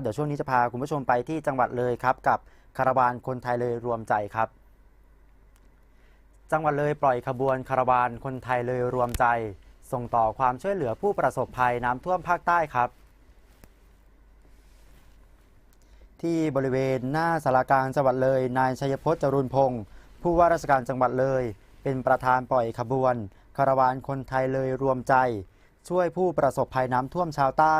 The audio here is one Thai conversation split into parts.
เดี๋ยวช่วงนี้จะพาคุณผู้ชมไปที่จังหวัดเลยครับกับคาราวานคนไทยเลยรวมใจครับ จังหวัดเลยปล่อยขบวนคาราวานคนไทยเลยรวมใจ ส่งต่อความช่วยเหลือผู้ประสบภัยน้ำท่วมภาคใต้ครับ ที่บริเวณหน้าสารกลางจังหวัดเลยนายชัยพจน์จรุนพงศ์ผู้ว่าราชการจังหวัดเลย เป็นประธานปล่อยขบวนคาราวานคนไทยเลยรวมใจ ช่วยผู้ประสบภัยน้ำท่วมชาวใต้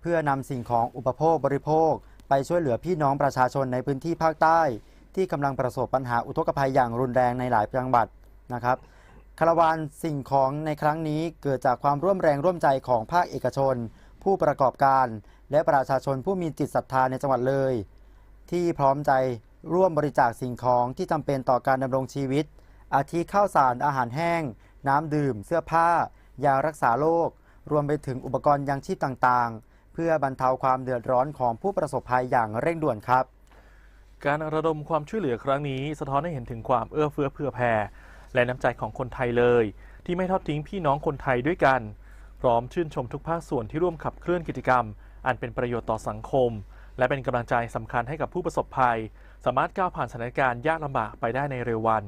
เพื่อนำสิ่งของอุปโภคบริโภค ไปช่วยเหลือพี่น้องประชาชนในพื้นที่ภาคใต้ ที่กำลังประสบปัญหาอุทกภัยอย่างรุนแรงในหลายจังหวัดนะครับคาราวานสิ่งของในครั้งนี้เกิดจากความร่วมแรงร่วมใจของภาคเอกชน ผู้ประกอบการ และประชาชนผู้มีจิตศรัทธาในจังหวัดเลย ที่พร้อมใจร่วมบริจาคสิ่งของที่จำเป็นต่อการดำรงชีวิต อาทิข้าวสารอาหารแห้ง น้ำดื่ม เสื้อผ้า ยารักษาโรครวมไปถึงอุปกรณ์ยังชีพต่างๆ พื่อบรรเทาความเดือดร้อนของผู้ประสบภัยอย่างเร่งด่วนครับ การระดมความช่วยเหลือครั้งนี้ สะท้อนให้เห็นถึงความเอื้อเฟื้อเผื่อแผ่ และน้ำใจของคนไทยเลย ที่ไม่ทอดทิ้งพี่น้องคนไทยด้วยกัน พร้อมชื่นชมทุกภาคส่วนที่ร่วมขับเคลื่อนกิจกรรม อันเป็นประโยชน์ต่อสังคม และเป็นกำลังใจสำคัญให้กับผู้ประสบภัย สามารถก้าวผ่านสถานการณ์ยากลำบากไปได้ในเร็ววัน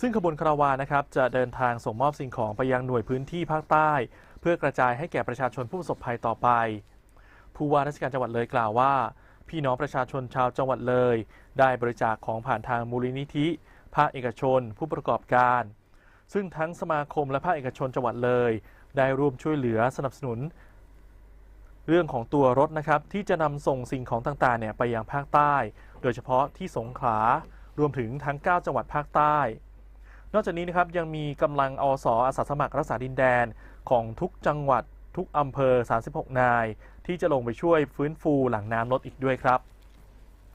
ซึ่งขบวนคาราวานนะครับจะเดินทางส่งมอบสิ่งของไปยังหน่วยพื้นที่ภาคใต้ เพื่อกระจายให้แก่ประชาชนผู้ประสบภัยต่อไป ผู้ว่าราชการจังหวัดเลยกล่าวว่า พี่น้องประชาชนชาวจังหวัดเลย ได้บริจาคของผ่านทางมูลนิธิ ภาคเอกชน ผู้ประกอบการ ซึ่งทั้งสมาคมและภาคเอกชนจังหวัดเลย ได้ร่วมช่วยเหลือสนับสนุน เรื่องของตัวรถนะครับที่จะนำส่งสิ่งของต่างๆเนี่ยไปยังภาคใต้ โดยเฉพาะที่สงขลารวมถึงทั้ง 9 จังหวัดภาคใต้ นอกจากนี้นะครับยังมีกำลังอสอาสาสมัครรักษาดินแดนของทุกจังหวัด ทุกอำเภอ 36 นาย ที่จะลงไปช่วยฟื้นฟูหลังน้ำลดอีกด้วยครับ